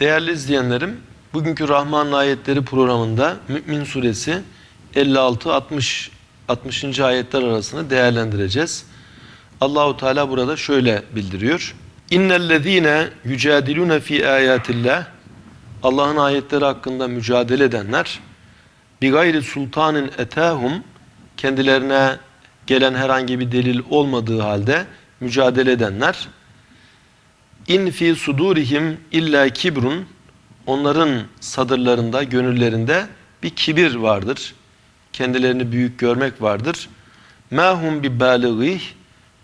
Değerli izleyenlerim, bugünkü Rahman ayetleri programında Mü'min suresi 56-60 60. ayetler arasını değerlendireceğiz. Allahu Teala burada şöyle bildiriyor. İnnellezîne yücadilûne fî âyâtillah Allah'ın ayetleri hakkında mücadele edenler bi gayri sultanin etahum kendilerine gelen herhangi bir delil olmadığı halde mücadele edenler in fi sudurihim illa kibrun onların sadırlarında, gönüllerinde bir kibir vardır. Kendilerini büyük görmek vardır. Mahum bi baligih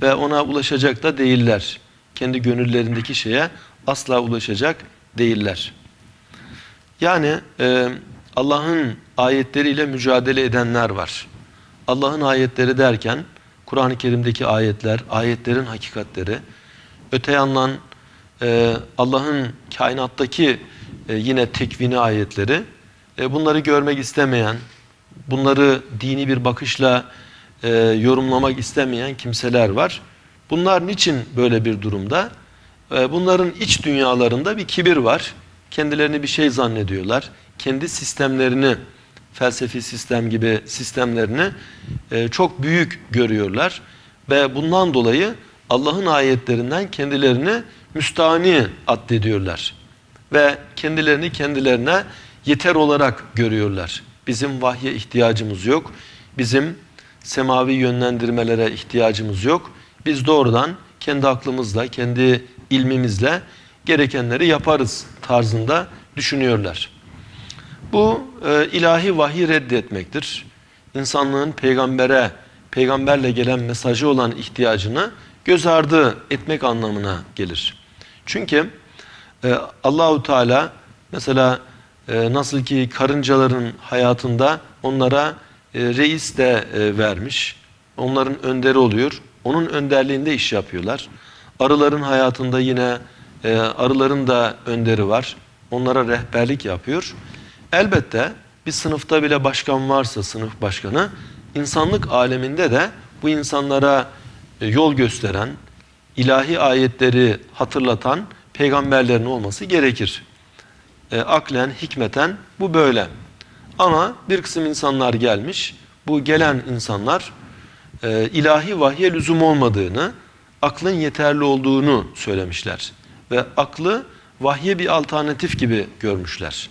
ve ona ulaşacak da değiller. Kendi gönüllerindeki şeye asla ulaşacak değiller. Yani e, Allah'ın ayetleriyle mücadele edenler var. Allah'ın ayetleri derken Kur'an-ı Kerim'deki ayetler, ayetlerin hakikatleri, öte yandan e, Allah'ın kainattaki e, yine tekvini ayetleri, e, bunları görmek istemeyen, bunları dini bir bakışla e, yorumlamak istemeyen kimseler var. Bunlar niçin böyle bir durumda? E, bunların iç dünyalarında bir kibir var. Kendilerini bir şey zannediyorlar. Kendi sistemlerini, felsefi sistem gibi sistemlerini e, çok büyük görüyorlar. Ve bundan dolayı Allah'ın ayetlerinden kendilerini müstahni addediyorlar. Ve kendilerini kendilerine yeter olarak görüyorlar. Bizim vahye ihtiyacımız yok. Bizim semavi yönlendirmelere ihtiyacımız yok. Biz doğrudan kendi aklımızla, kendi ilmimizle gerekenleri yaparız tarzında düşünüyorlar. Bu e, ilahi vahiy reddetmektir. İnsanlığın peygambere, peygamberle gelen mesajı olan ihtiyacını göz ardı etmek anlamına gelir. Çünkü e, Allahu Teala mesela e, nasıl ki karıncaların hayatında onlara e, reis de e, vermiş. Onların önderi oluyor. Onun önderliğinde iş yapıyorlar. Arıların hayatında yine e, arıların da önderi var. Onlara rehberlik yapıyor. Elbette bir sınıfta bile başkan varsa sınıf başkanı insanlık aleminde de bu insanlara yol gösteren, ilahi ayetleri hatırlatan peygamberlerin olması gerekir. E, aklen, hikmeten bu böyle. Ama bir kısım insanlar gelmiş, bu gelen insanlar e, ilahi vahye lüzum olmadığını, aklın yeterli olduğunu söylemişler. Ve aklı vahye bir alternatif gibi görmüşler.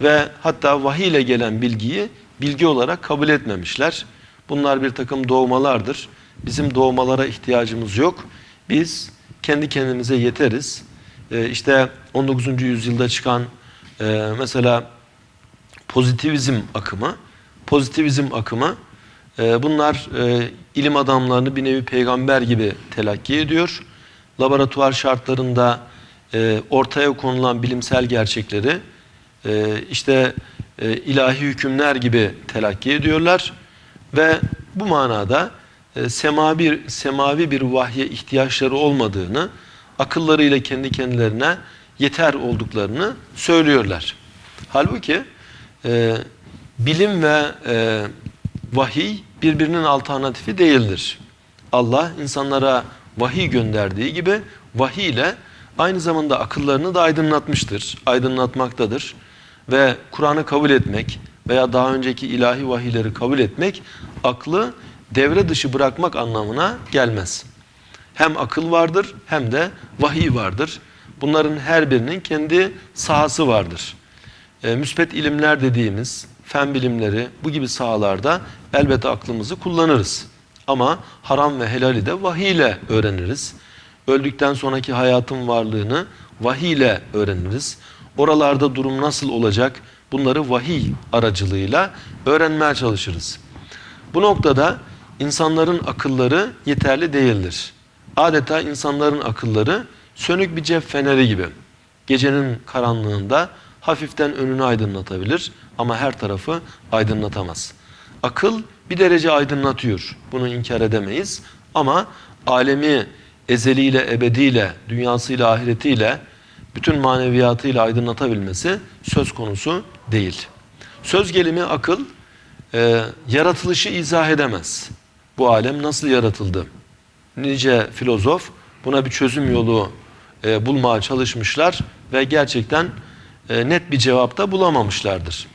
Ve hatta vahiy ile gelen bilgiyi bilgi olarak kabul etmemişler. Bunlar bir takım doğmalardır. Bizim doğmalara ihtiyacımız yok. Biz kendi kendimize yeteriz. Ee, işte 19. yüzyılda çıkan e, mesela pozitivizm akımı, pozitivizm akımı e, bunlar e, ilim adamlarını bir nevi peygamber gibi telakki ediyor. Laboratuvar şartlarında e, ortaya konulan bilimsel gerçekleri e, işte e, ilahi hükümler gibi telakki ediyorlar ve bu manada e, semavi, semavi bir vahye ihtiyaçları olmadığını, akıllarıyla kendi kendilerine yeter olduklarını söylüyorlar. Halbuki e, bilim ve e, vahiy birbirinin alternatifi değildir. Allah insanlara vahiy gönderdiği gibi vahiy ile aynı zamanda akıllarını da aydınlatmıştır, aydınlatmaktadır. Ve Kur'an'ı kabul etmek veya daha önceki ilahi vahiyleri kabul etmek aklı devre dışı bırakmak anlamına gelmez. Hem akıl vardır hem de vahiy vardır. Bunların her birinin kendi sahası vardır. E, müspet ilimler dediğimiz fen bilimleri bu gibi sahalarda elbette aklımızı kullanırız. Ama haram ve helali de vahiy ile öğreniriz. Öldükten sonraki hayatın varlığını vahiy ile öğreniriz. Oralarda durum nasıl olacak bunları vahiy aracılığıyla öğrenmeye çalışırız. Bu noktada insanların akılları yeterli değildir. Adeta insanların akılları sönük bir cep feneri gibi. Gecenin karanlığında hafiften önünü aydınlatabilir ama her tarafı aydınlatamaz. Akıl bir derece aydınlatıyor. Bunu inkar edemeyiz. Ama alemi ezeliyle, ebediyle, dünyasıyla, ahiretiyle, bütün maneviyatıyla aydınlatabilmesi söz konusu değil. Söz gelimi akıl e, yaratılışı izah edemez. Bu alem nasıl yaratıldı? Nice filozof buna bir çözüm yolu e, bulmaya çalışmışlar ve gerçekten e, net bir cevap da bulamamışlardır.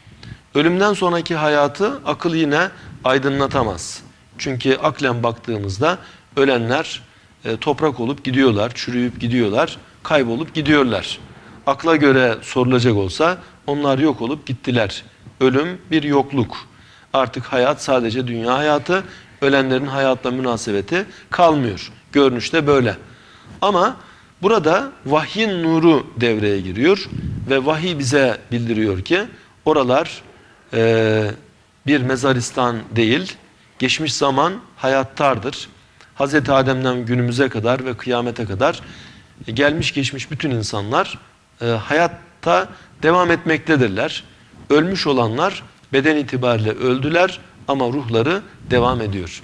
Ölümden sonraki hayatı akıl yine aydınlatamaz. Çünkü aklen baktığımızda ölenler e, toprak olup gidiyorlar, çürüyüp gidiyorlar, kaybolup gidiyorlar. Akla göre sorulacak olsa onlar yok olup gittiler. Ölüm bir yokluk. Artık hayat sadece dünya hayatı, ölenlerin hayatla münasebeti kalmıyor. Görünüşte böyle. Ama burada vahyin nuru devreye giriyor ve vahiy bize bildiriyor ki oralar e, bir mezaristan değil, geçmiş zaman hayattardır. Hz. Adem'den günümüze kadar ve kıyamete kadar e, gelmiş geçmiş bütün insanlar e, hayatta devam etmektedirler. Ölmüş olanlar beden itibariyle öldüler ama ruhları devam ediyor.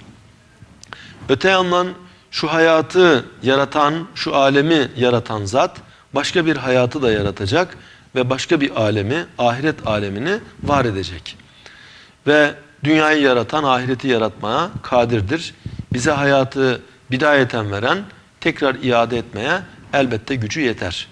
Öte yandan şu hayatı yaratan, şu alemi yaratan zat başka bir hayatı da yaratacak ve başka bir alemi, ahiret alemini var edecek. Ve dünyayı yaratan ahireti yaratmaya kadirdir. Bize hayatı bidayeten veren, tekrar iade etmeye elbette gücü yeter.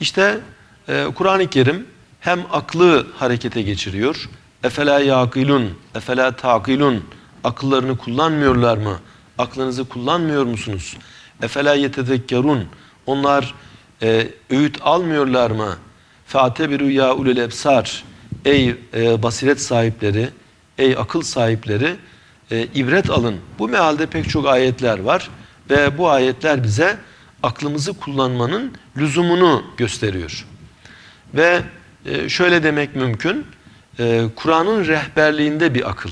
İşte e, Kur'an-ı Kerim hem aklı harekete geçiriyor. Efela yakilun, efela takilun. Akıllarını kullanmıyorlar mı? Aklınızı kullanmıyor musunuz? Efela yetezekkerun. Onlar e, öğüt almıyorlar mı? Fatebiru ya ulul ebsar. Ey e, basiret sahipleri, ey akıl sahipleri e, ibret alın. Bu mealde pek çok ayetler var ve bu ayetler bize aklımızı kullanmanın lüzumunu gösteriyor. Ve e, şöyle demek mümkün, e, Kur'an'ın rehberliğinde bir akıl.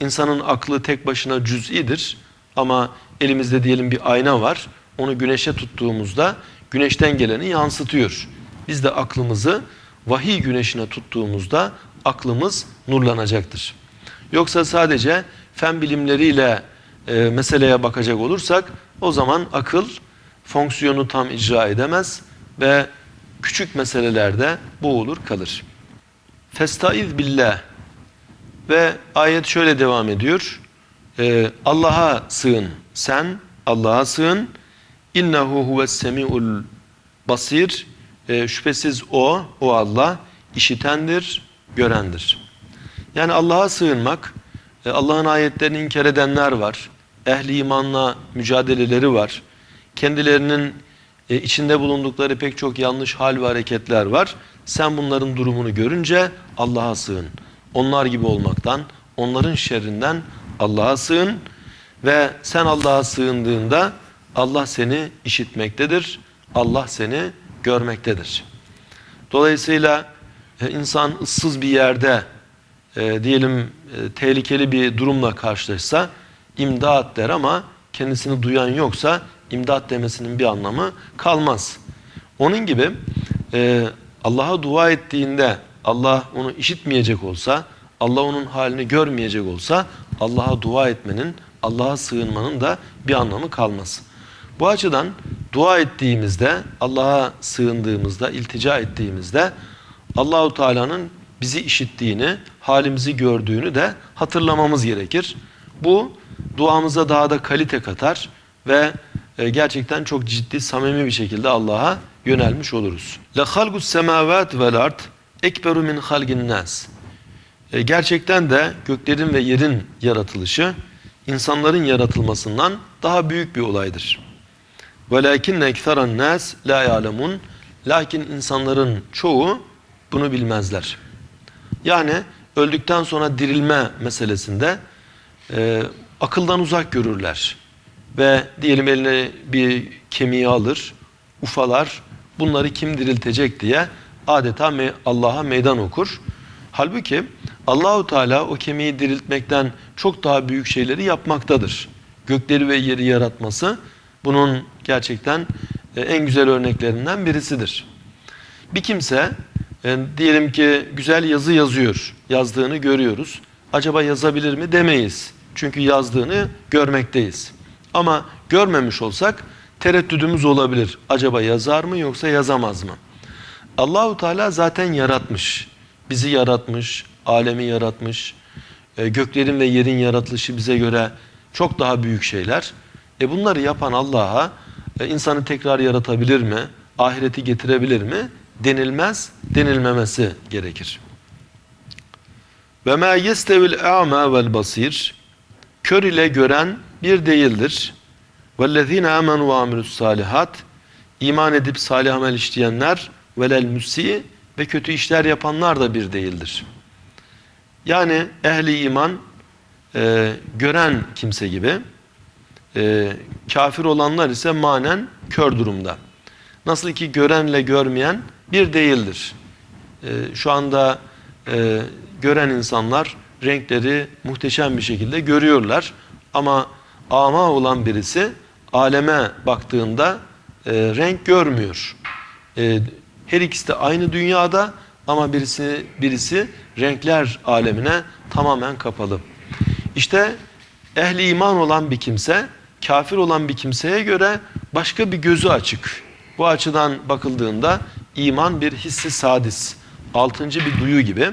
İnsanın aklı tek başına cüz'idir ama elimizde diyelim bir ayna var. Onu güneşe tuttuğumuzda güneşten geleni yansıtıyor. Biz de aklımızı vahiy güneşine tuttuğumuzda aklımız nurlanacaktır. Yoksa sadece fen bilimleriyle e, meseleye bakacak olursak o zaman akıl fonksiyonu tam icra edemez ve küçük meselelerde boğulur kalır. Festaiz billah ve ayet şöyle devam ediyor. Ee, Allah'a sığın. Sen Allah'a sığın. İnnehu huves semiul basir. Ee, şüphesiz o, o Allah işitendir, görendir. Yani Allah'a sığınmak, e, Allah'ın ayetlerini inkar edenler var. Ehli imanla mücadeleleri var. Kendilerinin e, içinde bulundukları pek çok yanlış hal ve hareketler var. Sen bunların durumunu görünce Allah'a sığın. Onlar gibi olmaktan, onların şerrinden Allah'a sığın ve sen Allah'a sığındığında Allah seni işitmektedir. Allah seni görmektedir. Dolayısıyla e, insan ıssız bir yerde e, diyelim e, tehlikeli bir durumla karşılaşsa imdat der ama kendisini duyan yoksa imdat demesinin bir anlamı kalmaz. Onun gibi e, Allah'a dua ettiğinde Allah onu işitmeyecek olsa, Allah onun halini görmeyecek olsa Allah'a dua etmenin, Allah'a sığınmanın da bir anlamı kalmaz. Bu açıdan dua ettiğimizde, Allah'a sığındığımızda, iltica ettiğimizde Allahu Teala'nın bizi işittiğini, halimizi gördüğünü de hatırlamamız gerekir. Bu duamıza daha da kalite katar ve e, gerçekten çok ciddi, samimi bir şekilde Allah'a yönelmiş oluruz. La halgus semavat vel ard ekberu min halgin nas. E, gerçekten de göklerin ve yerin yaratılışı insanların yaratılmasından daha büyük bir olaydır. Velakinne ekseran nas la ya'lemun. Lakin insanların çoğu bunu bilmezler. Yani öldükten sonra dirilme meselesinde e, akıldan uzak görürler. Ve diyelim eline bir kemiği alır, ufalar, bunları kim diriltecek diye adeta Allah'a meydan okur. Halbuki Allahu Teala o kemiği diriltmekten çok daha büyük şeyleri yapmaktadır. Gökleri ve yeri yaratması bunun gerçekten e, en güzel örneklerinden birisidir. Bir kimse e, diyelim ki güzel yazı yazıyor, yazdığını görüyoruz. Acaba yazabilir mi demeyiz. Çünkü yazdığını görmekteyiz. Ama görmemiş olsak tereddüdümüz olabilir. Acaba yazar mı yoksa yazamaz mı? Allahu Teala zaten yaratmış. Bizi yaratmış, alemi yaratmış. E, göklerin ve yerin yaratılışı bize göre çok daha büyük şeyler. E bunları yapan Allah'a e, insanı tekrar yaratabilir mi? Ahireti getirebilir mi? Denilmez, denilmemesi gerekir. Ve ma yestevil a'ma vel basir kör ile gören bir değildir. Amenu ve amilus salihat iman edip salih amel işleyenler velel müsi ve kötü işler yapanlar da bir değildir. Yani ehli iman e, gören kimse gibi e, kafir olanlar ise manen kör durumda. Nasıl ki görenle görmeyen bir değildir. E, şu anda e, gören insanlar renkleri muhteşem bir şekilde görüyorlar. Ama ama olan birisi aleme baktığında e, renk görmüyor. E, her ikisi de aynı dünyada ama birisi birisi renkler alemine tamamen kapalı. İşte ehli iman olan bir kimse kafir olan bir kimseye göre başka bir gözü açık. Bu açıdan bakıldığında iman bir hissi sadis, altıncı bir duyu gibi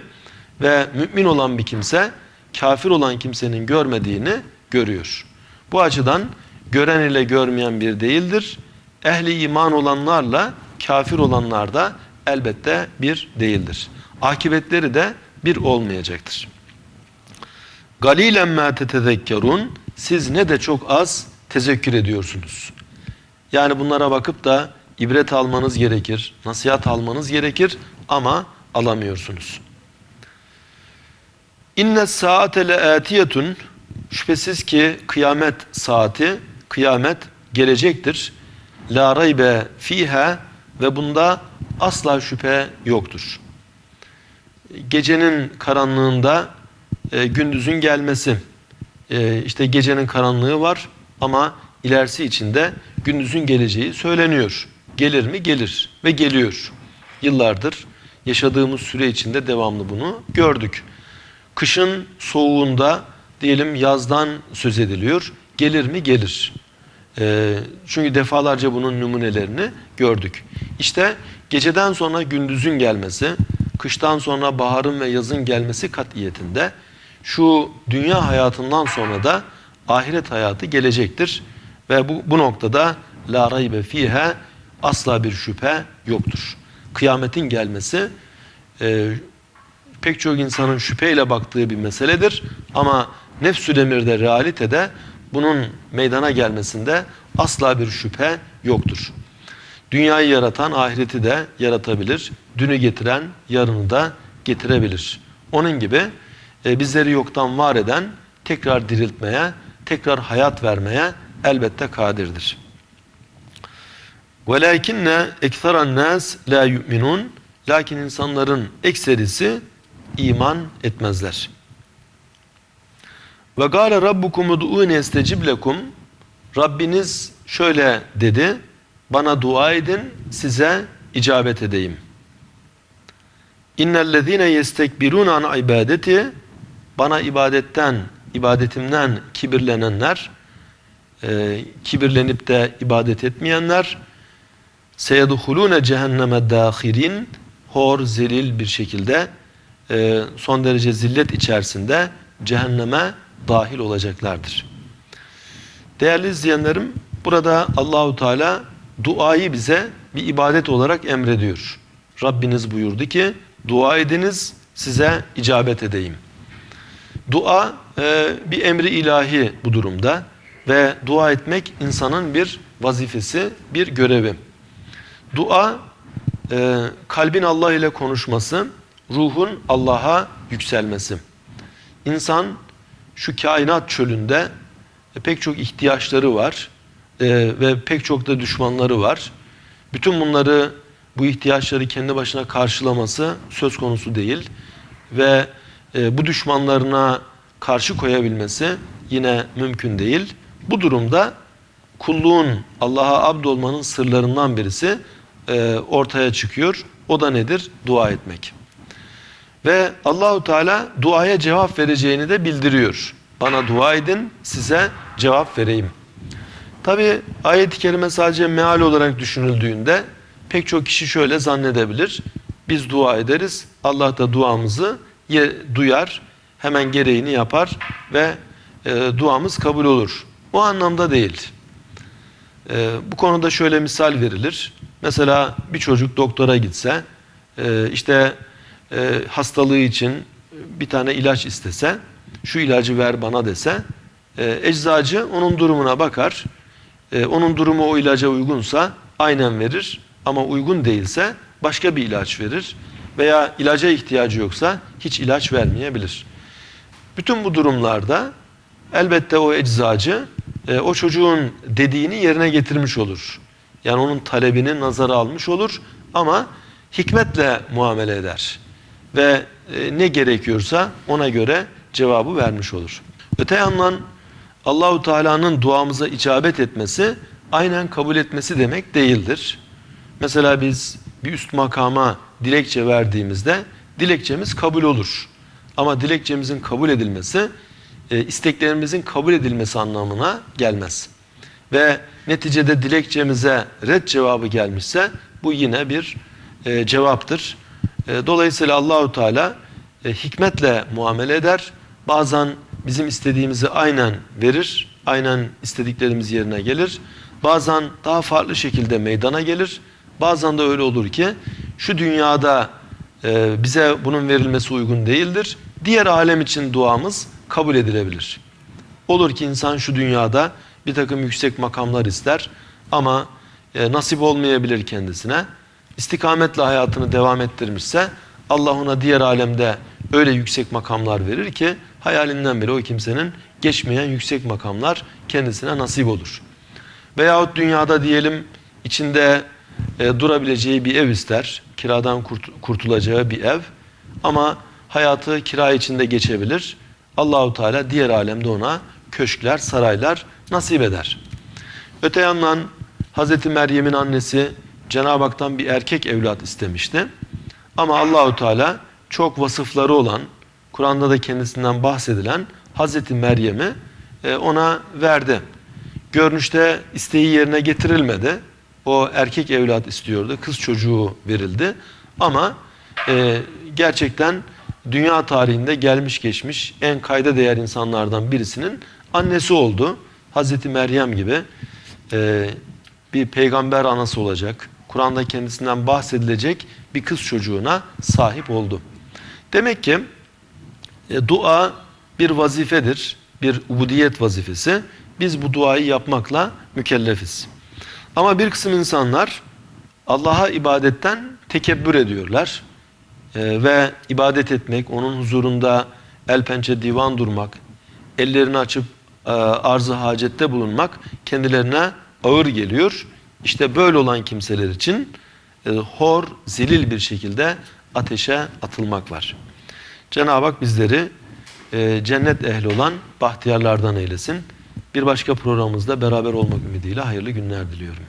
ve mümin olan bir kimse kafir olan kimsenin görmediğini görüyor. Bu açıdan gören ile görmeyen bir değildir. Ehli iman olanlarla kafir olanlar da elbette bir değildir. Akibetleri de bir olmayacaktır. Galilen ma tetezekkerun siz ne de çok az tezekkür ediyorsunuz. Yani bunlara bakıp da ibret almanız gerekir, nasihat almanız gerekir ama alamıyorsunuz. İnne saate leatiyetun şüphesiz ki kıyamet saati, kıyamet gelecektir. La raybe fiha ve bunda asla şüphe yoktur. Gecenin karanlığında e, gündüzün gelmesi. E, işte gecenin karanlığı var ama ilerisi içinde gündüzün geleceği söyleniyor. Gelir mi? Gelir ve geliyor. Yıllardır yaşadığımız süre içinde devamlı bunu gördük. Kışın soğuğunda diyelim yazdan söz ediliyor. Gelir mi? Gelir. E, çünkü defalarca bunun numunelerini gördük. İşte geceden sonra gündüzün gelmesi, kıştan sonra baharın ve yazın gelmesi katiyetinde şu dünya hayatından sonra da ahiret hayatı gelecektir. Ve bu, bu noktada la raybe fiha asla bir şüphe yoktur. Kıyametin gelmesi e, pek çok insanın şüpheyle baktığı bir meseledir. Ama nefsü demirde, realitede bunun meydana gelmesinde asla bir şüphe yoktur. Dünyayı yaratan ahireti de yaratabilir. Dünü getiren yarını da getirebilir. Onun gibi e, bizleri yoktan var eden tekrar diriltmeye, tekrar hayat vermeye elbette kadirdir. وَلَاكِنَّ اَكْثَرَ النَّاسِ لَا يُؤْمِنُونَ Lakin insanların ekserisi iman etmezler. Ve gâle rabbukum ud'ûne estecib lekum. Rabbiniz şöyle dedi bana dua edin size icabet edeyim. İnnellezîne yestekbirûne an ibadeti bana ibadetten, ibadetimden kibirlenenler, e, kibirlenip de ibadet etmeyenler, seyedhulûne cehenneme dâhirin, hor, zelil bir şekilde, e, son derece zillet içerisinde cehenneme dahil olacaklardır. Değerli izleyenlerim, burada Allahu Teala duayı bize bir ibadet olarak emrediyor. Rabbiniz buyurdu ki, dua ediniz, size icabet edeyim. Dua e, bir emri ilahi bu durumda ve dua etmek insanın bir vazifesi, bir görevi. Dua e, kalbin Allah ile konuşması, ruhun Allah'a yükselmesi. İnsan şu kainat çölünde e, pek çok ihtiyaçları var e, ve pek çok da düşmanları var. Bütün bunları bu ihtiyaçları kendi başına karşılaması söz konusu değil ve e, bu düşmanlarına karşı koyabilmesi yine mümkün değil. Bu durumda kulluğun Allah'a abd olmanın sırlarından birisi ortaya çıkıyor. O da nedir? Dua etmek. Ve Allahu Teala duaya cevap vereceğini de bildiriyor. Bana dua edin, size cevap vereyim. Tabi ayet-i kerime sadece meal olarak düşünüldüğünde pek çok kişi şöyle zannedebilir. Biz dua ederiz, Allah da duamızı duyar, hemen gereğini yapar ve e, duamız kabul olur. O anlamda değil. E, bu konuda şöyle misal verilir. Mesela bir çocuk doktora gitse, e, işte e, hastalığı için bir tane ilaç istese, şu ilacı ver bana dese, e, eczacı onun durumuna bakar. E, onun durumu o ilaca uygunsa aynen verir ama uygun değilse başka bir ilaç verir veya ilaca ihtiyacı yoksa hiç ilaç vermeyebilir. Bütün bu durumlarda elbette o eczacı e, o çocuğun dediğini yerine getirmiş olur. Yani onun talebini nazara almış olur ama hikmetle muamele eder. Ve e, ne gerekiyorsa ona göre cevabı vermiş olur. Öte yandan Allahu Teala'nın duamıza icabet etmesi aynen kabul etmesi demek değildir. Mesela biz bir üst makama dilekçe verdiğimizde dilekçemiz kabul olur. Ama dilekçemizin kabul edilmesi e, isteklerimizin kabul edilmesi anlamına gelmez. Ve neticede dilekçemize red cevabı gelmişse bu yine bir e, cevaptır. E, dolayısıyla Allahu Teala e, hikmetle muamele eder. Bazen bizim istediğimizi aynen verir, aynen istediklerimiz yerine gelir. Bazen daha farklı şekilde meydana gelir. Bazen de öyle olur ki şu dünyada e, bize bunun verilmesi uygun değildir. Diğer alem için duamız kabul edilebilir. Olur ki insan şu dünyada bir takım yüksek makamlar ister ama nasip olmayabilir kendisine. İstikametle hayatını devam ettirmişse Allah ona diğer alemde öyle yüksek makamlar verir ki hayalinden bile o kimsenin geçmeyen yüksek makamlar kendisine nasip olur. Veyahut dünyada diyelim içinde e, durabileceği bir ev ister. Kiradan kurt, kurtulacağı bir ev. Ama hayatı kira içinde geçebilir. Allahu Teala diğer alemde ona köşkler, saraylar nasip eder. Öte yandan Hazreti Meryem'in annesi Cenab-ı Hak'tan bir erkek evlat istemişti. Ama Allahu Teala çok vasıfları olan, Kur'an'da da kendisinden bahsedilen Hazreti Meryem'i e, ona verdi. Görünüşte isteği yerine getirilmedi. O erkek evlat istiyordu, kız çocuğu verildi. Ama e, gerçekten dünya tarihinde gelmiş geçmiş en kayda değer insanlardan birisinin annesi oldu. Hazreti Meryem gibi e, bir peygamber anası olacak. Kur'an'da kendisinden bahsedilecek bir kız çocuğuna sahip oldu. Demek ki e, dua bir vazifedir, bir ubudiyet vazifesi. Biz bu duayı yapmakla mükellefiz. Ama bir kısım insanlar Allah'a ibadetten tekebbür ediyorlar. Ee, ve ibadet etmek, onun huzurunda el pençe divan durmak, ellerini açıp e, arzı hacette bulunmak kendilerine ağır geliyor. İşte böyle olan kimseler için e, hor, zelil bir şekilde ateşe atılmak var. Cenab-ı Hak bizleri e, cennet ehli olan bahtiyarlardan eylesin. Bir başka programımızda beraber olmak ümidiyle hayırlı günler diliyorum.